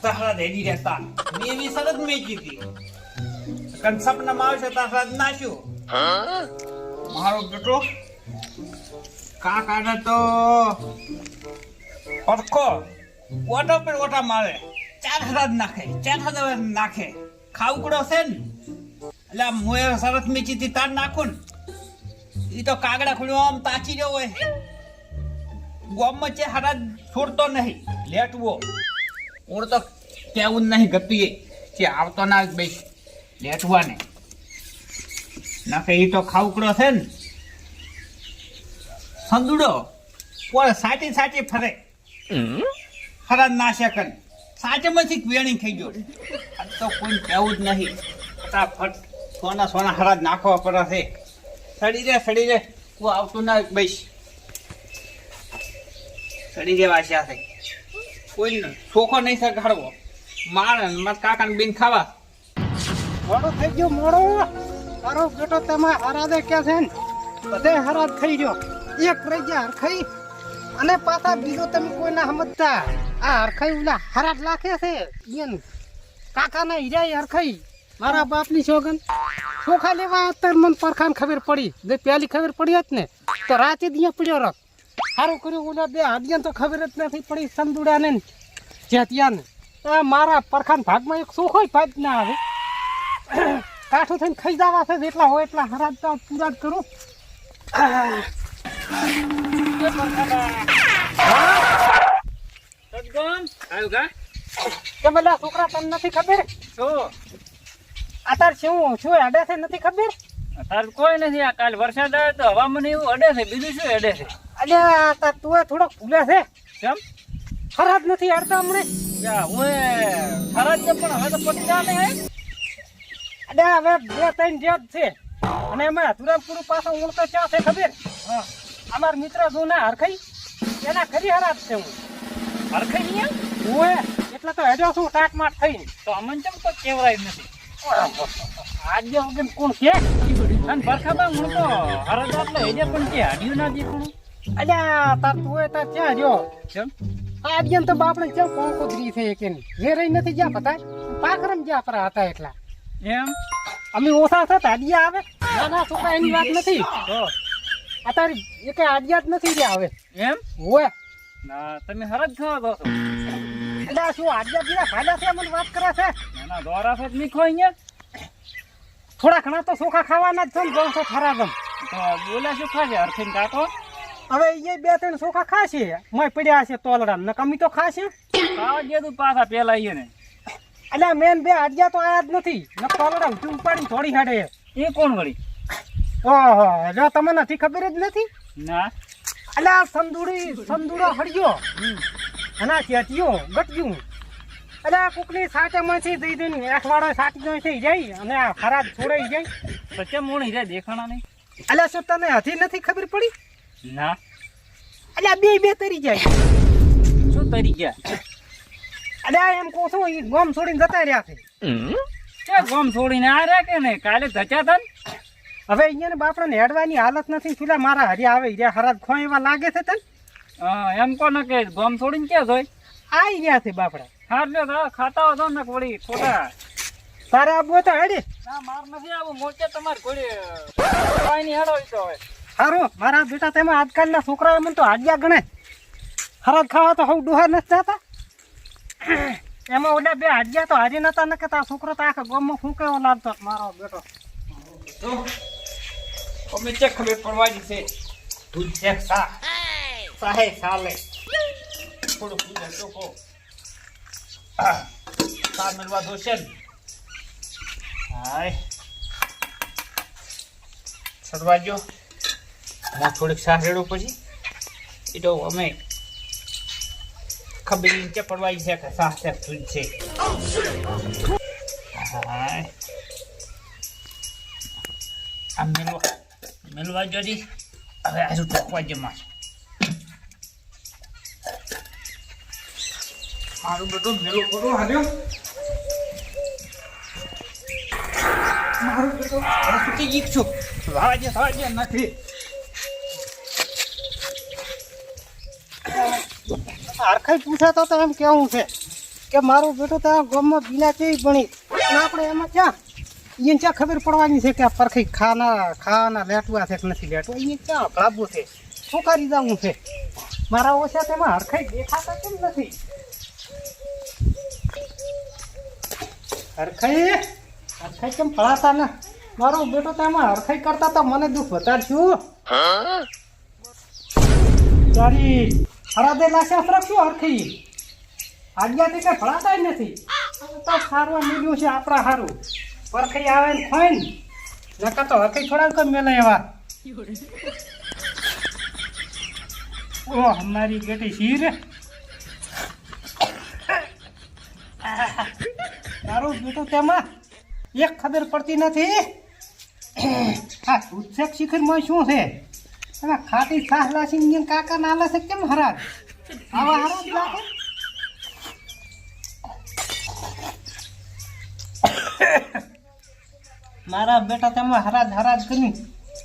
હતા હરા રેડી રહેતા. મેં એવી શરત મેકી હતી. કન સપનામાં આવશે તો હરા નાખ્યું મારો બેટો, કાકાને તો ઓળખો ઓટો પર ઓટા મારે. ચાર હરાદ નાખે ચાર હજાર નાખે. ખાવકડો છે ને? એટલે આમ હું એ શરત મેચી તાર નાખું ને. એ તો કાગડા ખુલ્યો આમ તાચી રહ્યો હોય. ગોમમાં છે હારા છોડતો નહીં. લેટવો. ઓર તો કેવું જ નહીં ગપીએ. કે આવતો ના ભાઈ લેટવાને નાખે એ તો ખાવકડો છે ને. સંદુડો. પણ સાચી સાચી ફરે. ખરા ના શકે સાચેમાંથી વેણી થઈ ગયો. આ તો કોઈ કહેવું જ નહીં. ફટાફટ સોના સોના હરા જ નાખવા પડે છે. સડી રે સડી રે. હું આવતું ના બેસ. સડી રે વાસ્યા છે. કોઈ ચોખ્ખો નહીં સગાડવો ને મારા કાકાને બેન ખાવા. મોડો થઈ ગયો, મોડો. તારો બેટો તમે હરાદે કે છે ને? બધે હરાદ થઈ ગયો. એક રહી ગયા હરખાઈ અને પાછા બીજો તમે કોઈ ના સમજતા. આ હરખાઈ ઓલા હરાદ લાખે છે ઈયન કાકાના હીરા હરખાઈ. મારા બાપની સોગન ચોખા લેવા અત્યારે મને પરખાન ખબર પડી. જે પહેલી ખબર પડી હોત ને, તો રાતે દિયા પડ્યો રખ સારું કર્યું ઓલા બે હાડિયાને તો ખબર જ નથી પડી સંદુડાને ને જેતિયાને આ મારા પરખાન ભાગમાં એક સોખો ભાગ ના આવે. કાઠું થઈને ખાઈ જવા છે જેટલા હોય એટલા હરાજ તો પૂરા જ કરું. કે? પેલા છોકરા તમને નથી ખબર? અત્યારે શું શું અડે છે નથી ખબર? અત્યારે કોઈ નથી આ કાલ વરસાદ આવે તો હવામાન એવું અડે છે બીજું શું અડે છે? અલ્યા તા તું થોડોક ભૂલે છે. કેમ? ખરાબ નથી હારતા હમણે. યા હું એ ખરા જ છે પણ હવે તો નહીં હે. અડે હવે બે ત્રણ જેદ છે. અને એમાં હતુરામપુર પાછો તો ચા છે ખબર? હા. અમાર મિત્ર જૂના હરખાઈ. એના ખરી હરાજ છે હું. હરખાઈ નહીં હું એટલે તો હેડ્યો છું ટાટ માટ થઈને. તો અમન ચમ તો કેવરાય નથી? આજે કોણ છે? અને બરખામાં હું તો હરદ એટલે હેજે પણ કે હાડ્યું ના દેખણું અલ્યા તાર તું હોય તાર ક્યાં રહ્યો? કેમ? આડિયન તો બાપડે ક્યાં કોણ કુદરી છે કે જે રહી નથી જ્યાં પતા પાખરમ જ્યાં પર હતા એટલા. એમ? અમે ઓછા થતા તાડિયા આવે? નાના છોકરા એની વાત નથી. તો અત્યારે એ કઈ આડિયા જ નથી રહ્યા આવે એમ? હોય ના તમે હરજ ખાવા દો છો. એટલે શું આડિયા બીજા ફાયદા છે મને વાત કરે છે? એના દોરા છે મીઠો અહીંયા. થોડા ઘણા તો ચોખા ખાવાના જ છે ને બહુ ખરા ગમ. તો બોલે શું ખાશે હરખીને કાકો? હવે એ બે ત્રણ ચોખા ખાશે. મય પડ્યા છે તોલડા ને કમી તો ખાશે. ખાવા દે તું પાછા પેલા આવીએ ને એટલે મેન બે આડિયા તો આયા જ નથી. ને તોલડા ઊંચી પાડી થોડી હાડે. એ કોણ વળી? ઓહો એટલે તમને નથી ખબર જ નથી? ના. એટલે આ સંદુડી સંદુડો હળ્યો. અને આ ચેટીઓ ગટજ્યું એટલે આ કુકની સાચામાંથી દઈ દઈને અખવાડો સાચી જોઈ થઈ જાય. અને આ ખરાબ છોડાઈ જાય. તો કેમ મોણી રે દેખાણા નહીં? એટલે શું તને હજી નથી ખબર પડી? ના. અરે આ બે બે તરી જાય. શું તરી ગયા? અરે આ એમ કહું છું ગોમ છોડીને જતા રહ્યા છે. કે ગોમ છોડીને આ રહ્યા કે ને કાલે ધચ્યા હતા ને? હવે અહીંયા બાપડાને હેડવાની હાલત નથી. પેલા મારા હરિયા આવે હરિયા હરાજ ખો એવા લાગે છે તને? એમ કોને કે ગોમ છોડીને ક્યાં જોઈ આવી રહ્યા છે બાપડા. હાર લ્યો તો ખાતા હો તો ને વળી ખોટા. તારે આપવો તો હેડે? ના માર નથી આવું મોટે તમારે ઘોડી નહીં હેડો તો હવે. સારું મારા બેટા તેમાં આજકાલના છોકરાઓ મને તો હાડિયા ગણે. હરાજ ખાવા તો હું ડોહા નથી જતા. એમાં ઓલા બે હાડિયા તો હારી નતા ન કેતા છોકરો તો આખા ગોમમાં ફૂંકેવો લાગતો. મારો બેટો. તો, અમે ચેક ખબર પડવાની છે. તું ચેક સા. સાહે સાલે. થોડું પૂજા ચોખો સા મેળવા દોશે હાય. સદવાજો હું થોડીક સાહ રેડું પછી એ તો અમે ખબર નીચે પડવાની છે કે છે દૂધ છે. આ મેળવા મેળવા જોડી હવે આજુ ટકવા જમા મારું. બધું મેળો કરો હાલ્યો. મારું બધું સુકી ગીત છું. વાવાજે વાવાજે નથી. હરખાઈ પૂછાતા તો એમ કેવું છે કે મારું બેટો તારા ગામમાં બીના છે ભણી. અને આપણે એમાં ક્યાં? એને ક્યાં ખબર પડવાની છે કે આ પરખી ખાના ખાવાના લેટવા છે કે નથી લેટવા? એને ક્યાં ભાબુ છે? શું કરી જવું છે? મારા ઓછા તેમાં હરખાઈ દેખાતા કેમ નથી? હરખાઈ? હરખાઈ કેમ પડાતા ને મારો બેટો તેમાં હરખાઈ કરતા તો મને દુઃખ વધારશું. તારી હરાદે લાશા ફરકશું હરખી આજ્ઞાથી કઈ ભળાતા નથી. તો સારું મળ્યું છે આપણા સારું પરખી આવે ને ખોઈ ને. નકા તો હરખી થોડા કમ મેલે એવા. ઓ, અમારી ગેટી શીર. તારું બેટું તેમાં. એક ખબર પડતી નથી. આ ઉત્સેક શિખરમાં શું છે? અને ખાટી લાસી ને કાકા ના લાસે કેમ હરાજ આવા હરાજ લાગે મારા બેટા તમે હરાજ હરાજ કર્યું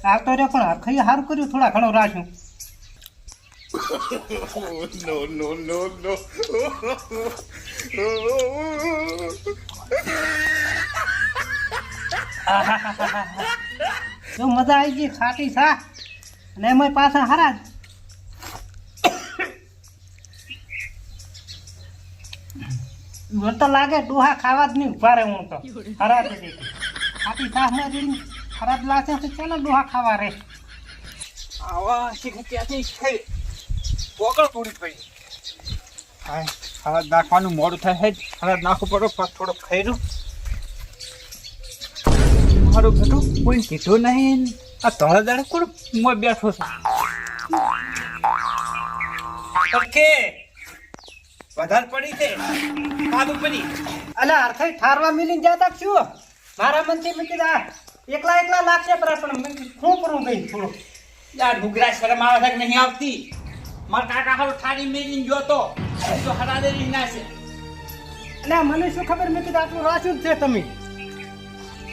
આવતો રહ્યો પણ હરખાઈ હાર કર્યું થોડા ઘણો રાખ્યું no, no, no, no. જો મજા આવી ગઈ ખાટી સા અને એમાં પાછા હરાજ મને તો લાગે ડોહા ખાવા જ નહીં ઊભા રહે હું તો. હરાજ જ દેખી. માં ખરાબ લાગે તો ચાલો ડોહા ખાવા રે આવા શીખ ત્યાંથી ખાઈ? પોકળ પૂરી પડી હા હળદ નાખવાનું મોડું થાય છે હળદ નાખવું પડો થોડો ખાઈ મારું બેટું કોઈ કીધું નહીં? આ ત્રણ દાડે કોણ મોં બેઠો છે? ઓકે. વધારે પડી છે. કાદુ પડી અલા અર્થે ઠારવા મિલીને જાતા છું. મારા મનથી મેં કીધું આ એકલા એકલા લાગશે પર પણ શું કરું ભાઈ થોડું યાર ડુગરા શરમ આવે છે કે નહીં આવતી? મારા કાકા હારું થાળી મેળીને ગયો તો. તો હરાદે રહી ના છે. એટલે મને શું ખબર મેં કીધું આટલું રાખ્યું જ છે તમે.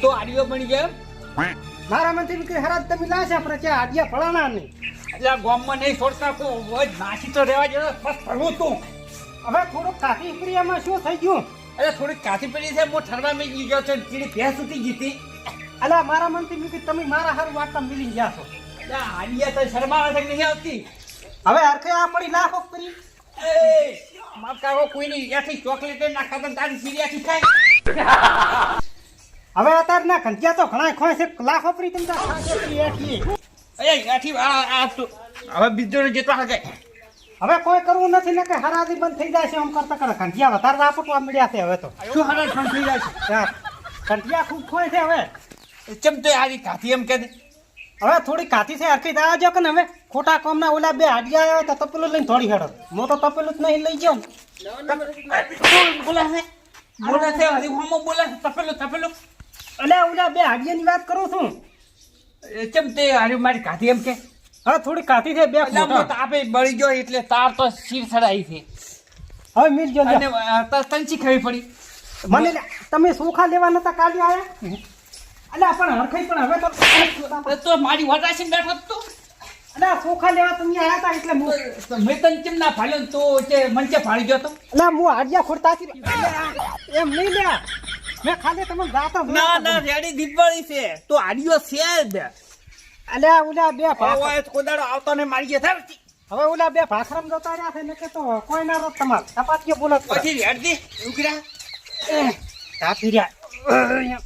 તો આડિયો બની ગયો મારા મંત્રી કીધું હરાજ તમે લાશે આપણે ત્યાં આડિયા ફળાના નહીં એટલે આ ગામમાં નહીં છોડતા કો વજ નાસી તો રહેવા જેવો બસ ફરવું તું. હવે થોડુંક કાકી ક્રિયામાં શું થઈ ગયું? અરે થોડીક કાચી પડી છે હું ઠરવા મેં ગયો છે ચીડી ભેંસ સુધી જીતી અલા મારા મનથી મેં તમે મારા હારું વાર્તા મિલી ગયા છો. એટલે આ આડિયા તો શરમા આવે નહીં આવતી? હવે હરખે આ પડી લાખો કરી? એ માર કાકો કોઈની એથી ચોકલેટ ના ખાતા તારી સીરિયાથી ખાય હવે અત્યારે ના ખંજ્યા તો ઘણા ખોય છે લાખો તમે આ આ તો. હવે બીજો જેટલો હાકે. હવે કોઈ કરવું નથી ને કે હરાજી બંધ થઈ જાય છે આમ કરતા કરે ખંજિયા વધારે રાપટવા મળ્યા છે હવે તો. શું હરાજ પણ થઈ જાય છે. ખંજિયા ખૂબ ખોય છે હવે. ચમ તો હારી કાથી એમ કે હવે થોડી કાથી છે હરખી થવા જો કે ને હવે? ખોટા કોમના ઓલા બે હાડિયા આવ્યા તો તપેલું લઈને થોડી હેડો. હું તો તપેલું જ નહીં લઈ ગયો ને. બોલે છે બોલે છે હરી હોમો બોલે તપેલું તપેલું. અલે ઓલા બે હાડિયાની વાત કરું છું. ચમ તે હારી મારી કાથી એમ કે? હવે થોડી કાથી છે બે તો તાપે બળી ગયો એટલે તાર તો શીર સડાઈ છે. હવે મિલ જો અને તંચી ખાવી પડી. મને તમે સોખા લેવા નતા કાલે આયા? અલ્યા પણ હરખાઈ પણ હવે તો તો મારી વટાશી બેઠો તું. અલ્યા સોખા લેવા તમે આયા હતા એટલે હું તો મેં તને ચમ ના ફાડ્યો તો તે મંચે ફાળી ગયો તો? અલ્યા હું હાડિયા ખોરતા હતી એમ નહીં લે મેં ખાલી તમને જાતો ના ના રેડી દીપવાળી છે. તો આડિયો છે જ અલ્યા ઓલા બે હવે કોદાડો આવતો ને મારી ગયા હવે ઓલા બે ભાખરમ જતા રહ્યા છે ને કે તો કોઈ ના રોત તમાર ચપાતીઓ બોલત કરે. પછી રેડતી ઉકરા એ, પીર્યા રહ્યા.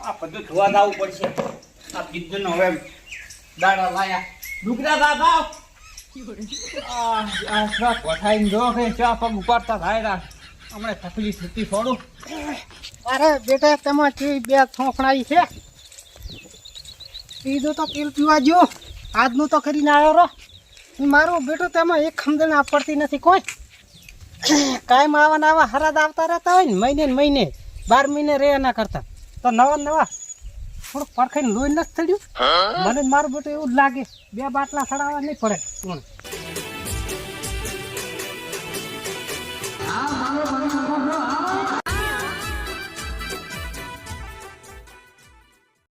આ બધું ધોવા દાવું પડશે. આ બીજું હવે દાડા લાયા. ડુકરા દાદા આ વઠાઈને જો કે ચા પગ ઉપાડતા થાય રા હમણાં તકલીફ થતી થોડું. અરે બેટા તેમાં કેવી બે થોંખણાઈ છે. પીધું તો તેલ પીવા જો આજનું તો કરીને આવ્યો રહો. મારું બેટું તેમાં એક ખમદણ આપડતી નથી કોઈ. કાયમ આવા આવા હરાદ આવતા રહેતા હોય ને મહિને ને મહિને, બાર મહિને રે એના કરતા. તો નવા નવા થોડુંક પરખાઈને લોહી નથી થયું મને મારું બેટું એવું જ લાગે. બે બાટલા સડાવવા નહીં પડે. કોણ